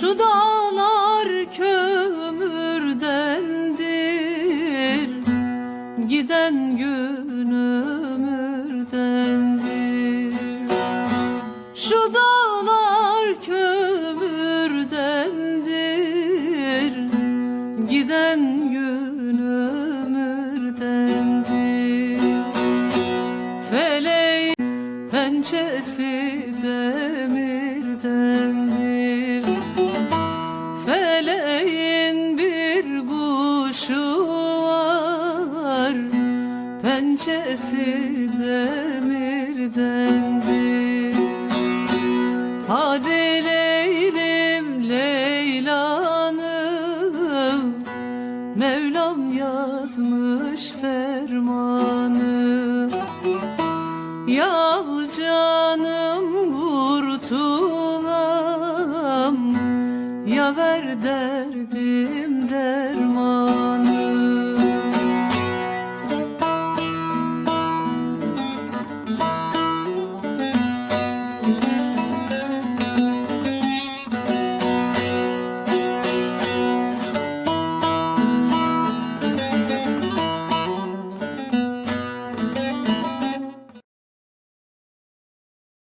Şu dağlar kömürdendir Giden gün ömürdendir. Şu dağlar kömürdendir Giden gün ömürdendir. Feleğin pençesi demirdendir Pençesi demirdendir. Hadi Leylim Leyla'nı Mevlam yazmış fermanı. Ya canım kurtulam. Ya ver derdime